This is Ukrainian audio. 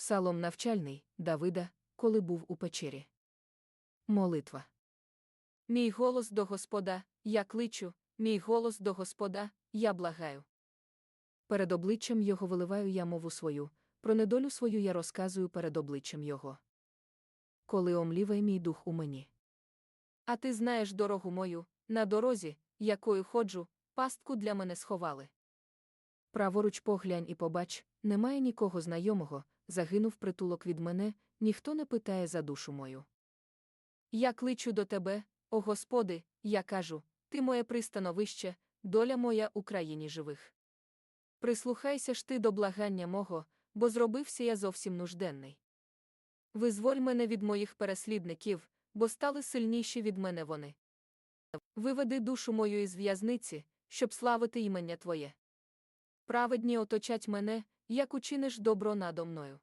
Псалом навчальний Давида, коли був у печері. Молитва. Мій голос до Господа, я кличу, мій голос до Господа, я благаю. Перед обличчям його виливаю я мову свою, про недолю свою я розказую перед обличчям його. Коли омліває мій дух у мені. А ти знаєш дорогу мою, на дорозі, якою ходжу, пастку для мене сховали. Праворуч поглянь і побач, немає нікого знайомого, загинув притулок від мене, ніхто не питає за душу мою. Я кличу до тебе, о Господи, я кажу, ти моє пристановище, доля моя у країні живих. Прислухайся ж ти до благання мого, бо зробився я зовсім нужденний. Визволь мене від моїх переслідників, бо стали сильніші від мене вони. Виведи душу мою із в'язниці, щоб славити імення Твоє. Праведні оточать мене, як учиниш добро надо мною.